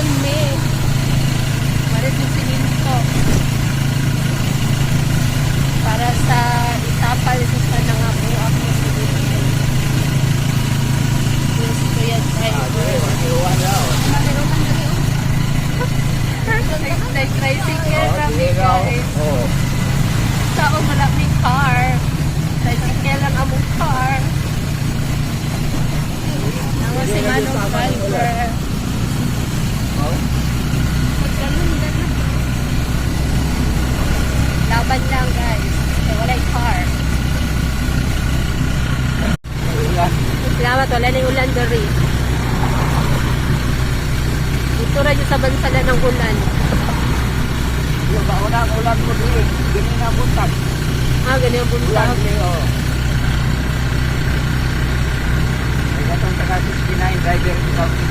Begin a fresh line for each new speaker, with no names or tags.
San Me. Marit yung sininto. Para sa itapal sa nangabuak mo sa dito. Yes, kuya driver. Nag-tricycle kami guys.
Oo.
Sao maraming car. Tricycle lang among car. Ang si Manong driver. Babad lang guys. Kasi walay car. Salamat. Wala na yung ulan doon Dito rin sa bansala ng ulan.
Yung ba ulan, ulan mo din. Ganyan na buntag.
Ah, ganyan buntag.
Ulan din, oh. Ay, gatong taga 69 driver sa South